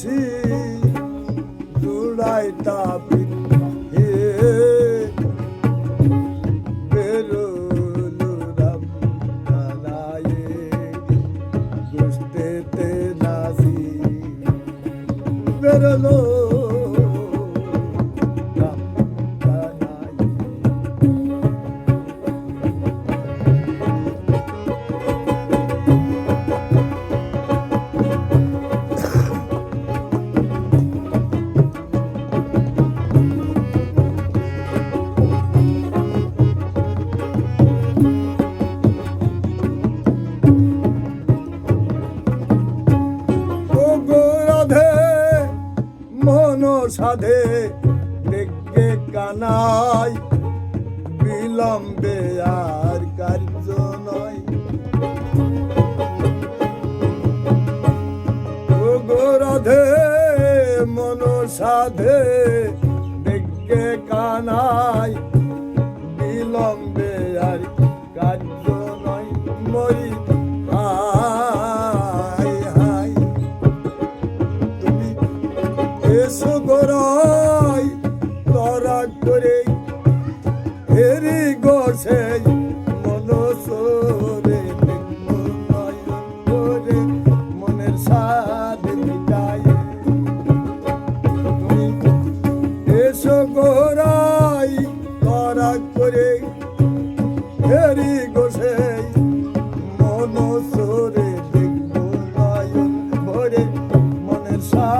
রশি জুড়াইতা হে বেরোলো রাম কানায়ে দুষ্টেতে নাসি বেরোলো বিলম্বে আর কার্য নয়। রাধে মন সাধে দেখে কানাই বিলম্বে মনসরে করে করে হেরি গোসে মনসরে দেখব নয়ন ভরে মনের সাদ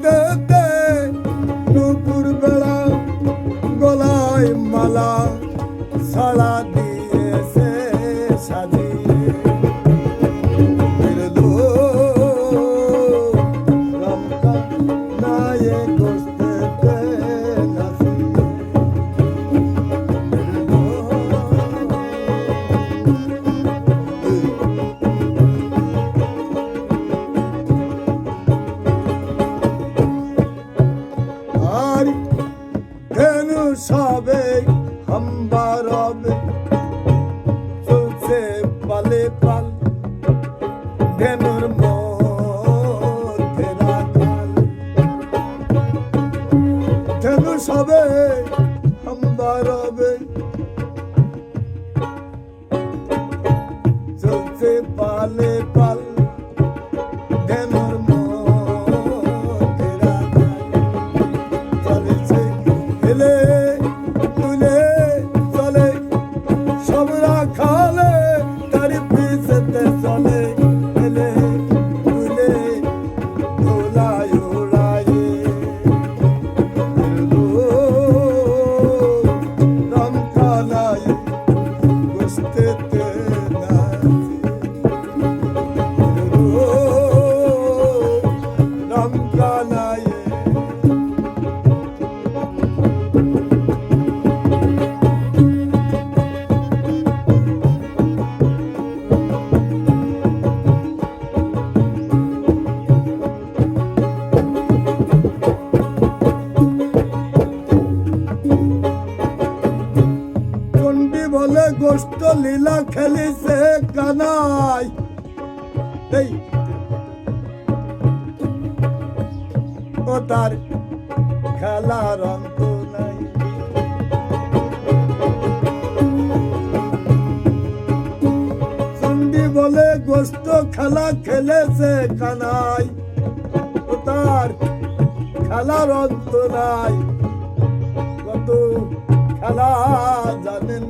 the de. গোষ্ঠ লীলা খেলিছে কানাই। এই তার খেলার অন্ত নাই। চন্ডি বলে গোস্ত খেলা খেলেছে কানাই। ও তার খেলার অন্ত নাই। কত খেলা জানেন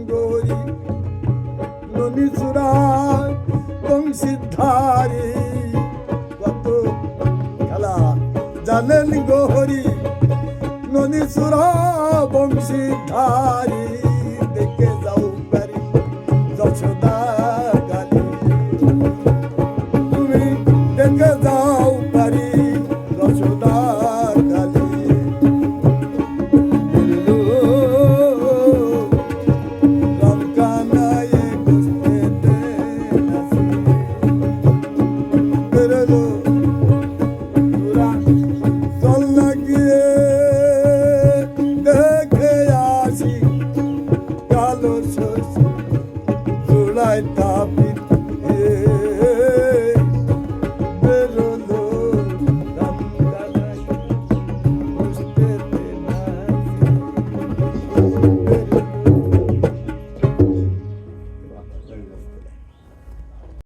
হলেন গহরি নদী সুরা বংশীধারী দেখে যাও পারি যশোদা